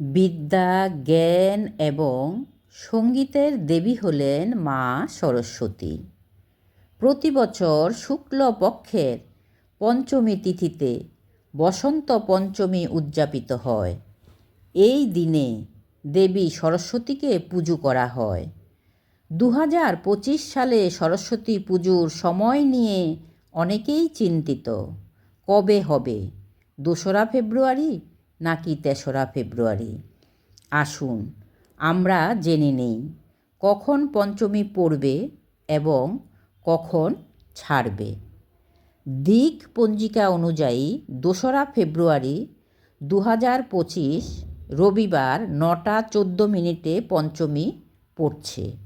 বিদ্যা, জ্ঞান এবং সঙ্গীতের দেবী হলেন মা সরস্বতী। প্রতি বছর শুক্লপক্ষের পঞ্চমী তিথিতে বসন্ত পঞ্চমী উদযাপিত হয়। এই দিনে দেবী সরস্বতীকে পুজো করা হয়। দু হাজার পঁচিশ সালে সরস্বতী পুজোর সময় নিয়ে অনেকেই চিন্তিত, কবে হবে? দোসরা ফেব্রুয়ারি নাকি তেসরা ফেব্রুয়ারি? আসুন, আমরা জেনে নেই। কখন পঞ্চমী পড়বে এবং কখন ছাড়বে? দিক পঞ্জিকা অনুযায়ী দোসরা ফেব্রুয়ারি দু হাজার পঁচিশ রবিবার নটা চোদ্দ মিনিটে পঞ্চমী পড়ছে।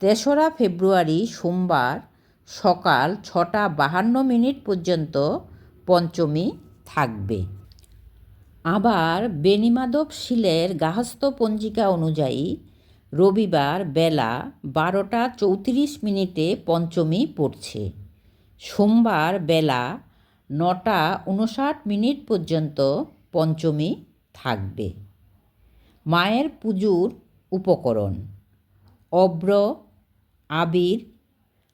তেসরা ফেব্রুয়ারি সোমবার সকাল ছটা বাহান্ন মিনিট পর্যন্ত পঞ্চমী থাকবে। আবার বেনিমাধব শিলের গাহস্থ পঞ্জিকা অনুযায়ী রবিবার বেলা বারোটা চৌত্রিশ মিনিটে পঞ্চমী পড়ছে। সোমবার বেলা নটা উনষাট মিনিট পর্যন্ত পঞ্চমী থাকবে। মায়ের পুজোর উপকরণ, অব্র, আবির,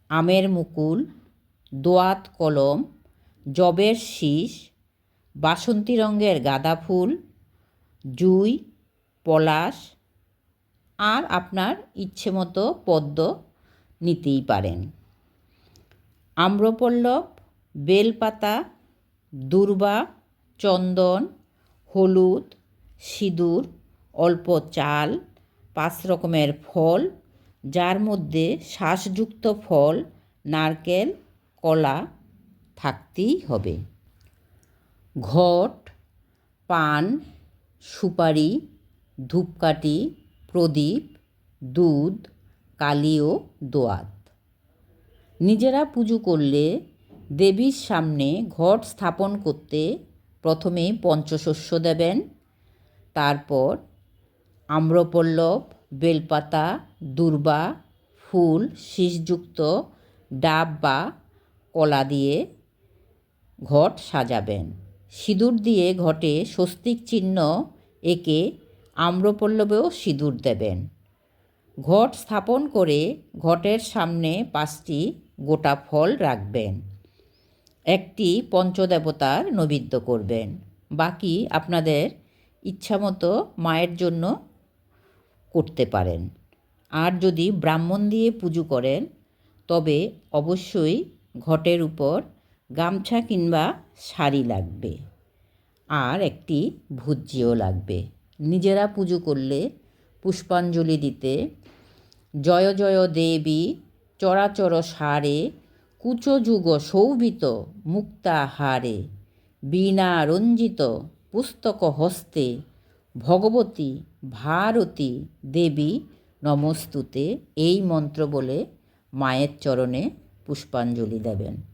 আমের মুকুল, দোয়াত কলম, জবের শীষ বাসন্তী রঙের গাঁদা ফুল, জুই, পলাশ আর আপনার ইচ্ছে মতো পদ্ম নিতেই পারেন। আম্রপল্লব, বেলপাতা, দুর্বা, চন্দন, হলুদ, সিঁদুর, অল্প চাল, পাঁচ রকমের ফল, যার মধ্যে শ্বাসযুক্ত ফল, নারকেল, কলা থাকতেই হবে। ঘট, পান, সুপারি, ধূপকাঠি, প্রদীপ, দুধ, কালি ও দোয়াত। নিজেরা পুজো করলে দেবীর সামনে ঘট স্থাপন করতে প্রথমে পঞ্চশস্য দেবেন, তারপর আম্রপল্লব, বেলপাতা, দূর্বা, ফুল, শীষযুক্ত ডাব বা কলা দিয়ে ঘট সাজাবেন। সিঁদুর দিয়ে ঘটে স্বস্তিক চিহ্ন এঁকে আম্রপল্লবেও সিঁদুর দেবেন। ঘট স্থাপন করে ঘটের সামনে পাঁচটি গোটা ফল রাখবেন। একটি পঞ্চদেবতার নৈবেদ্য করবেন। বাকি আপনাদের ইচ্ছামতো মায়ের জন্য করতে পারেন। আর যদি ব্রাহ্মণ দিয়ে পুজো করেন, তবে অবশ্যই ঘটের উপর গামছা কিংবা শাড়ি লাগবে। আর একটি ভুজ্যিও লাগবে। নিজেরা পুজো করলে পুষ্পাঞ্জলি দিতে জয় জয় দেবী চরাচর সারে কুচযুগ শোভিত মুক্তাহারে বীণা রঞ্জিত পুস্তক হস্তে ভগবতী ভারতী দেবী নমস্তুতে এই মন্ত্র বলে মায়ের চরণে পুষ্পাঞ্জলি দেবেন।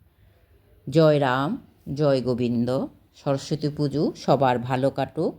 জয় রাম জয় গোবিন্দ সরস্বতী পুজো সবার ভালো কাটুক।